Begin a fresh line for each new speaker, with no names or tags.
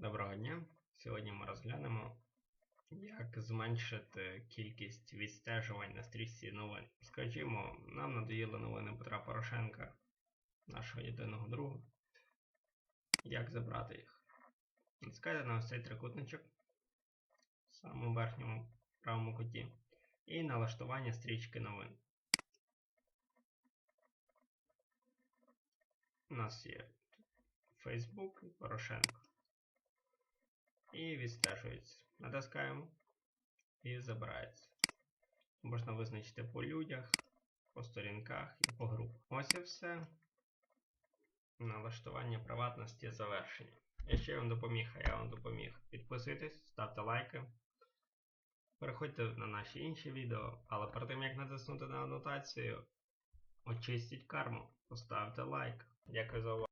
Доброго дня! Сьогодні ми розглянемо, як зменшити кількість відстежувань на стрічці новин. Скажімо, нам надоїли новини Петра Порошенка, нашого єдиного друга. Як забрати їх? Натискайте на ось цей трикутничок в самому верхньому правому куті і налаштування стрічки новин. У нас є Facebook і Порошенко. І відстежується. Натискаємо і забирається. Можна визначити по людях, по сторінках і по групах. Ось і все. Налаштування приватності завершені. Якщо я вам допоміг, а я вам допоміг, підписуйтесь, ставте лайки. Переходьте на наші інші відео, але перед тим як натиснути на анотацію, очистіть карму, поставте лайк. Дякую за увагу.